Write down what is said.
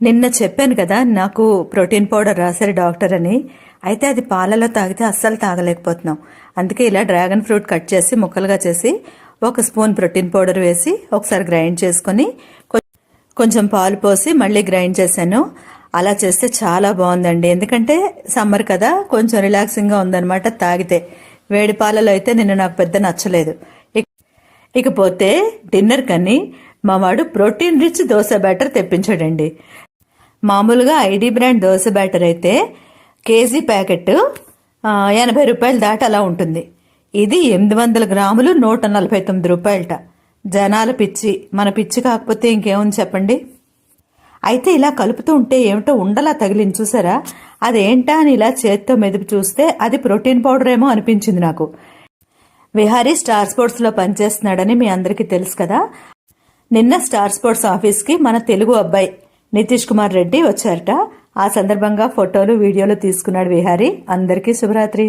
నిన్న చెప్పాను కదా నాకు ప్రోటీన్ పౌడర్ రాశారు డాక్టర్ అని. అయితే అది పాలలో తాగితే అస్సలు తాగలేకపోతున్నాం. అందుకే ఇలా డ్రాగన్ ఫ్రూట్ కట్ చేసి ముక్కలుగా చేసి ఒక స్పూన్ ప్రోటీన్ పౌడర్ వేసి ఒకసారి గ్రైండ్ చేసుకొని కొంచెం పాలు పోసి మళ్ళీ గ్రైండ్ చేశాను. అలా చేస్తే చాలా బాగుందండి. ఎందుకంటే సమ్మర్ కదా కొంచెం రిలాక్సింగ్గా ఉందన్నమాట తాగితే. వేడి పాలలో అయితే నిన్న నాకు పెద్ద నచ్చలేదు. ఇకపోతే డిన్నర్ కని మా వాడు ప్రోటీన్ రిచ్ దోశ బ్యాటర్ తెప్పించాడండి. మామూలుగా ఐడి బ్రాండ్ దోశ బ్యాటర్ అయితే కేజీ ప్యాకెట్ ఎనభై రూపాయలు దాటి అలా ఉంటుంది. ఇది ఎనిమిది వందల గ్రాములు నూట నలభై తొమ్మిది రూపాయలట. జనాల పిచ్చి మన పిచ్చి కాకపోతే ఇంకేముంది చెప్పండి? అయితే ఇలా కలుపుతూ ఉంటే ఏమిటో ఉండలా తగిలింది చూసారా? అదేంటా అని ఇలా చేత్తో మెదుపు చూస్తే అది ప్రోటీన్ పౌడర్ ఏమో అనిపించింది నాకు. విహారీ స్టార్ స్పోర్ట్స్లో పనిచేస్తున్నాడని మీ అందరికీ తెలుసు కదా? నిన్న స్టార్ స్పోర్ట్స్ ఆఫీస్కి మన తెలుగు అబ్బాయి నితీష్ కుమార్ రెడ్డి వచ్చారట. ఆ సందర్భంగా ఫోటోలు వీడియోలు తీసుకున్నాడు విహారీ. అందరికీ శుభరాత్రి.